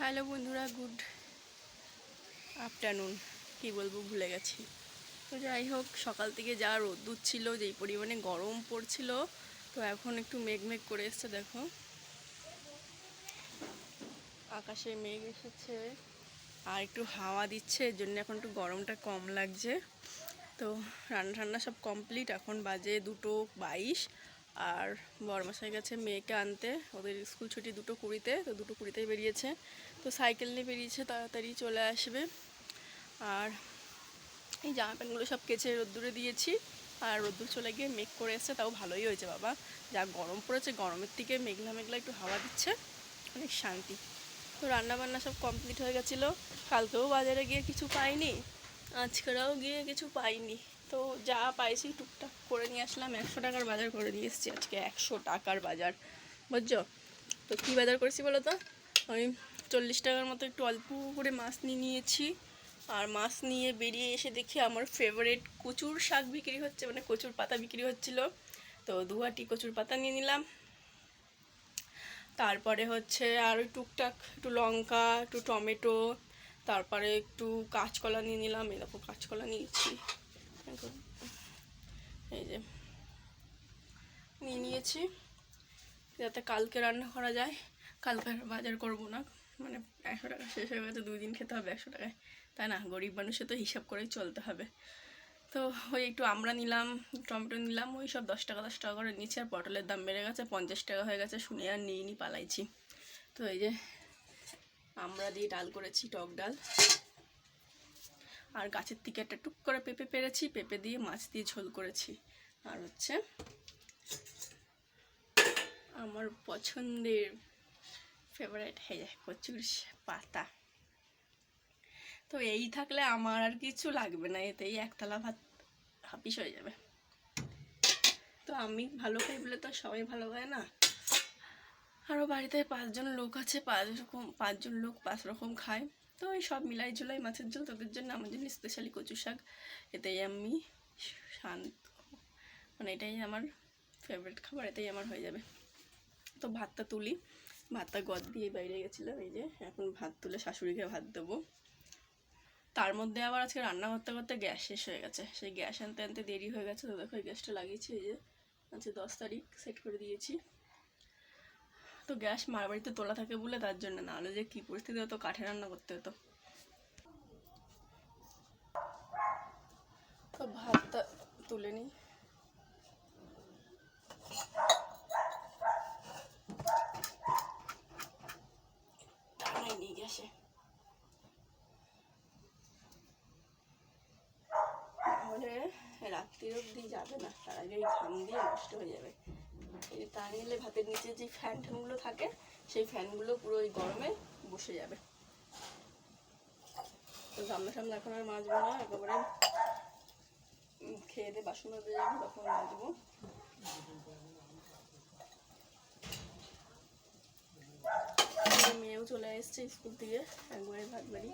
Hello বন্ধুরা, good afternoon. কি বলব, ভুলে গেছি। তো যাই হোক, সকাল থেকে যা রোদ্দুর ছিল, যেই পরিমাণে গরম পড়ছিল, তো এখন একটু মেঘ মেঘ করে এসছে, দেখো। আকাশে মেঘ এসেছে, আর একটু হাওয়া দিচ্ছে, এর জন্য এখন একটু গরমটা কম লাগছে। তো রান্না টান্না সব কমপ্লিট, এখন বাজে দুটো বাইশ। আর বরমাসাই গেছে মেয়েকে আনতে। ওদের স্কুল ছুটি দুটো কুড়িতে, তো দুটো কুড়িতেই বেরিয়েছে। তো সাইকেল নিয়ে বেরিয়েছে, তাড়াতাড়ি চলে আসবে। আর এই জামা প্যান্টগুলো সব কেচে রোদ্দুরে দিয়েছি। আর রোদ্দুর চলে গিয়ে মেঘ করে এসছে, তাও ভালোই হয়েছে বাবা। যা গরম পড়েছে, গরমের থেকে মেঘলা মেঘলা একটু হাওয়া দিচ্ছে, অনেক শান্তি। তো রান্না বান্না সব কমপ্লিট হয়ে গেছিল। কালকেও বাজারে গিয়ে কিছু পাইনি, আজকেরাও গিয়ে কিছু পাইনি। তো যা পাইছি টুকটাক। করে নিয়ে আসলাম, একশো টাকার বাজার করে নিয়ে এসেছি আজকে, একশো টাকার বাজার। বুঝছ? তো কী বাজার করেছি বলো তো? আমি চল্লিশ টাকার মতো একটু অল্প করে মাছ নিয়ে নিয়েছি। আর মাছ নিয়ে বেরিয়ে এসে দেখি আমার ফেভারিট কচুর শাক বিক্রি হচ্ছে মানে কচুর পাতা বিক্রি হচ্ছিল। তো দুয়াটি কচুর পাতা নিয়ে নিলাম। তারপরে হচ্ছে আর ওই টুকটাক, একটু লঙ্কা, একটু টমেটো, তারপরে একটু কাঁচকলা নিয়ে নিলাম। এরকম কাঁচকলা নিয়েছি। এই যে। নিয়ে নিয়েছি, যাতে কালকে রান্না করা যায়। কালকে বাজার করব না। মানে একশো টাকা শেষ হয়ে গেছে দুই দিন খেতে হবে একশো টাকায়। তাই না? গরিব মানুষে তো হিসাব করেই চলতে হবে। তো ওই একটু আমরা নিলাম, টমেটো নিলাম, ওই সব দশ টাকা দশ টাকা করে নিচ্ছি আর পটলের দাম বেড়ে গেছে, পঞ্চাশ টাকা হয়ে গেছে, শুনে আর নিয়ে নি পালাইছি। তো এই যে আমরা দিয়ে ডাল করেছি, টক ডাল। আর গাছের থেকে একটা টুক করে পেঁপে পেরেছি, পেঁপে দিয়ে মাছ দিয়ে ঝোল করেছি। আর হচ্ছে আমার পছন্দের ফেভারিট হয়ে কচুর পাতা। তো এই থাকলে আমার আর কিছু লাগবে না, এতেই একতলা ভাত হাপিস হয়ে যাবে। তো আমি ভালো খাই বলে তো সবাই ভালো খায় না। আরও বাড়িতে পাঁচজন লোক আছে, পাঁচ রকম, পাঁচজন লোক পাঁচ রকম খায়। তো এই সব মিলাই ঝুলাই মাছের ঝোল, তোদের জন্য আমার জন্য স্পেশালি কচু শাক। এতেই আমি শান্ত মানে এটাই আমার ফেভারিট খাবার এটাই আমার হয়ে যাবে। তো ভাতটা তুলি। ভাতটা গদ দিয়ে বাইরে গেছিলাম, এই যে এখন ভাত তুলে শাশুড়িকে ভাত দেবো। তার মধ্যে আবার আজকে রান্না করতে করতে গ্যাস শেষ হয়ে গেছে। সেই গ্যাস আনতে আনতে দেরি হয়ে গেছে, তো দেখো গ্যাসটা লাগিয়েছি, এই যে আজকে দশ তারিখ সেট করে দিয়েছি। তো গ্যাস মার বাড়িতে তোলা থাকে বলে তার জন্য না। হলে যে কী পরিস্থিতি হতো, কাঠে রান্না করতে হতো। তো ভাতটা তুলে নিই। গ্যাসে। তাহলে অবধি যাবে না, তার আগে ঘাম দিয়ে নষ্ট হয়ে যাবে। তা নিলে ভাতের নিচে যে ফ্যান ট্যানগুলো থাকে, সেই ফ্যানগুলো পুরো ওই গরমে বসে যাবে। তো সামনে সামনে এখন আর মাজবো না, একেবারে খেয়ে দিয়ে বাসন মাজতে যাব, তখন মাজবো। মেয়েও চলে এসছে স্কুল থেকে, একবারে ভাত বাড়ি।